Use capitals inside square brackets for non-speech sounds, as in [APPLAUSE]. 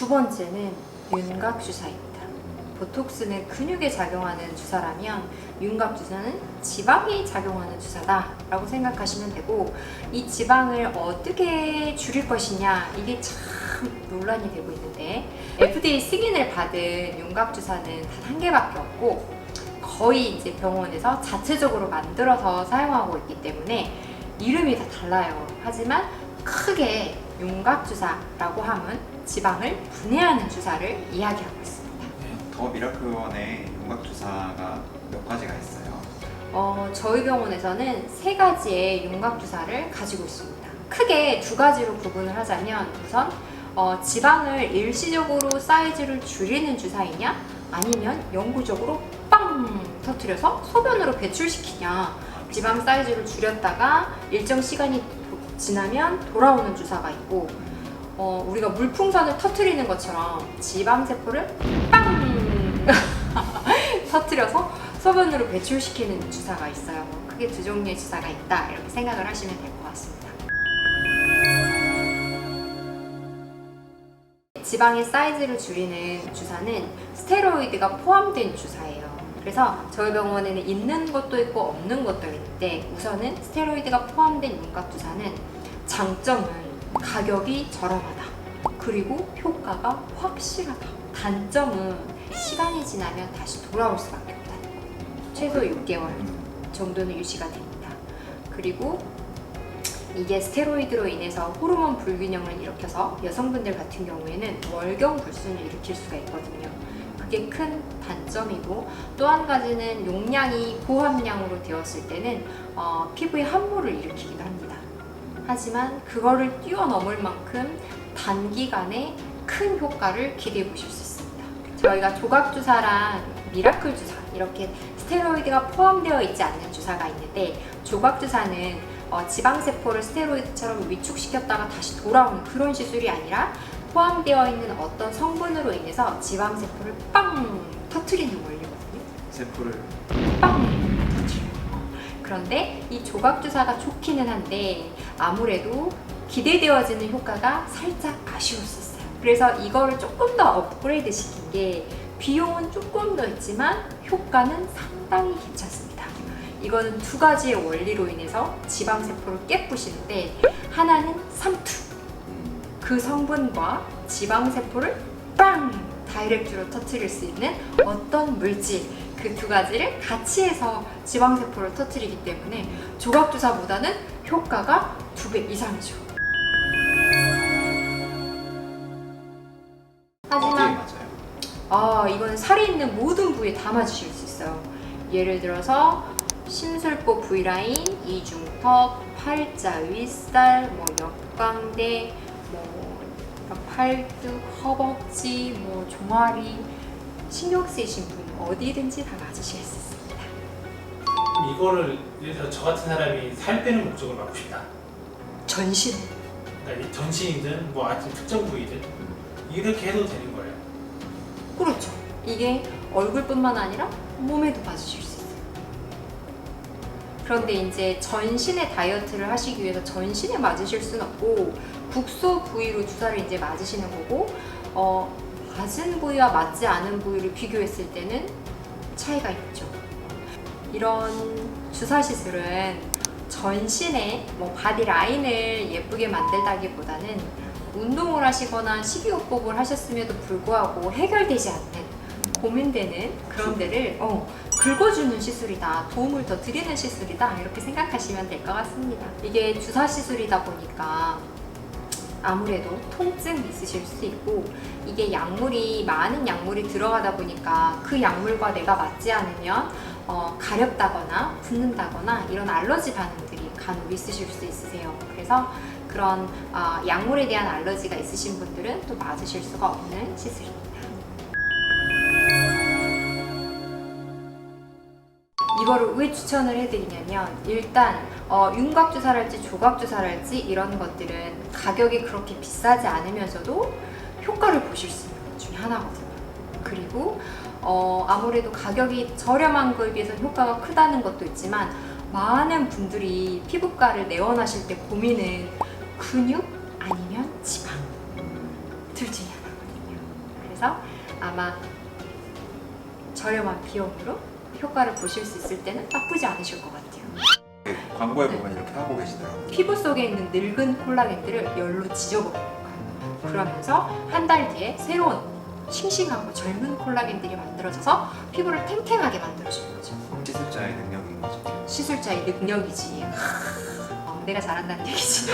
두 번째는 윤곽 주사입니다. 보톡스는 근육에 작용하는 주사라면 윤곽 주사는 지방에 작용하는 주사다라고 생각하시면 되고 이 지방을 어떻게 줄일 것이냐 이게 참 논란이 되고 있는데 FDA 승인을 받은 윤곽 주사는 단 한 개밖에 없고 거의 이제 병원에서 자체적으로 만들어서 사용하고 있기 때문에 이름이 다 달라요. 하지만 크게 윤곽 주사라고 하면 지방을 분해하는 주사를 이야기하고 있습니다. 더 미라클원에 윤곽 주사가 몇 가지가 있어요. 어, 저희 병원에서는 세 가지의 윤곽 주사를 가지고 있습니다. 크게 두 가지로 구분을 하자면 우선 어, 지방을 일시적으로 사이즈를 줄이는 주사이냐 아니면 영구적으로 빵 터트려서 소변으로 배출시키냐 지방 사이즈를 줄였다가 일정 시간이 도- 지나면 돌아오는 주사가 있고 어, 우리가 물풍선을 터트리는 것처럼 지방 세포를 빵 [LAUGHS] 터트려서 소변으로 배출시키는 주사가 있어요. 크게 두 종류의 주사가 있다 이렇게 생각을 하시면 될 것 같습니다. 지방의 사이즈를 줄이는 주사는 스테로이드가 포함된 주사예요. 그래서 저희 병원에는 있는 것도 있고 없는 것도 있는데 우선은 스테로이드가 포함된 윤곽 주사는 장점은 가격이 저렴하다. 그리고 효과가 확실하다. 단점은 시간이 지나면 다시 돌아올 수밖에 없다는 거. 최소 6개월 정도는 유지가 됩니다. 그리고 이게 스테로이드로 인해서 호르몬 불균형을 일으켜서 여성분들 같은 경우에는 월경 불순을 일으킬 수가 있거든요. 그게 큰 단점이고 또 한 가지는 용량이 고함량으로 되었을 때는 어, 피부에 함몰을 일으키기도 합니다. 하지만 그거를 뛰어넘을 만큼 단기간에 큰 효과를 기대해 보실 수 있습니다. 저희가 조각 주사랑 미라클 주사 이렇게 스테로이드가 포함되어 있지 않는 주사가 있는데 조각 주사는 어, 지방 세포를 스테로이드처럼 위축시켰다가 다시 돌아오는 그런 시술이 아니라 포함되어 있는 어떤 성분으로 인해서 지방 세포를 빵 터트리는 원리거든요. 세포를 빵 터트려요. 그런데 이 조각 주사가 좋기는 한데 아무래도 기대되어지는 효과가 살짝 아쉬울 수 있어요. 그래서 이거를 조금 더 업그레이드 시킨 게 비용은 조금 더 있지만 효과는 상당히 괜찮습니다. 이거는 두 가지의 원리로 인해서 지방 세포를 깨부시는데 하나는 삼투 그 성분과 지방 세포를 빵 다이렉트로 터트릴 수 있는 어떤 물질 그 두 가지를 같이 해서 지방 세포를 터트리기 때문에 조각 주사보다는 효과가 두 배 이상이죠. 하지만? 아 이거는 살이 있는 모든 부위에 다 맞으실 수 있어요. 예를 들어서 심술보 V라인, 이중턱, 팔자, 윗살, 뭐 역광대, 뭐 팔뚝, 허벅지, 뭐 종아리 신경 쓰이신 분 어디든지 다 맞으실 수 있습니다. 그럼 이거를 예를 들어 저 같은 사람이 살 빼는 목적을 막고 싶다. 전신 그러니까 이 전신이든 뭐 아침 특정 부위든 이렇게 해도 되는 거예요. 그렇죠. 이게 얼굴뿐만 아니라 몸에도 맞으실 수 있어요. 그런데 이제 전신의 다이어트를 하시기 위해서 전신에 맞으실 수는 없고 국소 부위로 주사를 이제 맞으시는 거고 어, 맞은 부위와 맞지 않은 부위를 비교했을 때는 차이가 있죠. 이런 주사 시술은 전신의 뭐 바디 라인을 예쁘게 만들다기보다는 운동을 하시거나 식이요법을 하셨음에도 불구하고 해결되지 않는 고민되는 그런 데를 어, 긁어주는 시술이다 도움을 더 드리는 시술이다 이렇게 생각하시면 될 것 같습니다 이게 주사 시술이다 보니까 아무래도 통증이 있으실 수 있고 이게 약물이 많은 약물이 들어가다 보니까 그 약물과 내가 맞지 않으면 어, 가렵다거나 붓는다거나 이런 알러지 반응들이 간혹 있으실 수 있으세요. 그래서 그런 아, 약물에 대한 알러지가 있으신 분들은 또 맞으실 수가 없는 시술입니다. 이거를 왜 추천을 해드리냐면 일단 어, 윤곽 주사랄지 조각 주사랄지 이런 것들은 가격이 그렇게 비싸지 않으면서도 효과를 보실 수 있는 것 중에 하나거든요. 그리고 어, 아무래도 가격이 저렴한 거에 비해서 효과가 크다는 것도 있지만 많은 분들이 피부과를 내원하실 때 고민은 근육 아니면 지방 둘 중에 하나거든요. 그래서 아마 저렴한 비용으로 효과를 보실 수 있을 때는 나쁘지 않으실 것 같아요. 네, 광고에 보면 이렇게 하고 계시더라고요. 피부 속에 있는 늙은 콜라겐들을 열로 지져버리는 거예요. 그러면서 한 달 뒤에 새로운 싱싱하고 젊은 콜라겐들이 만들어져서 피부를 탱탱하게 만들어주는 거죠. 시술자의 능력인 거죠. 시술자의 능력이지. 어, 내가 잘한다는 얘기지.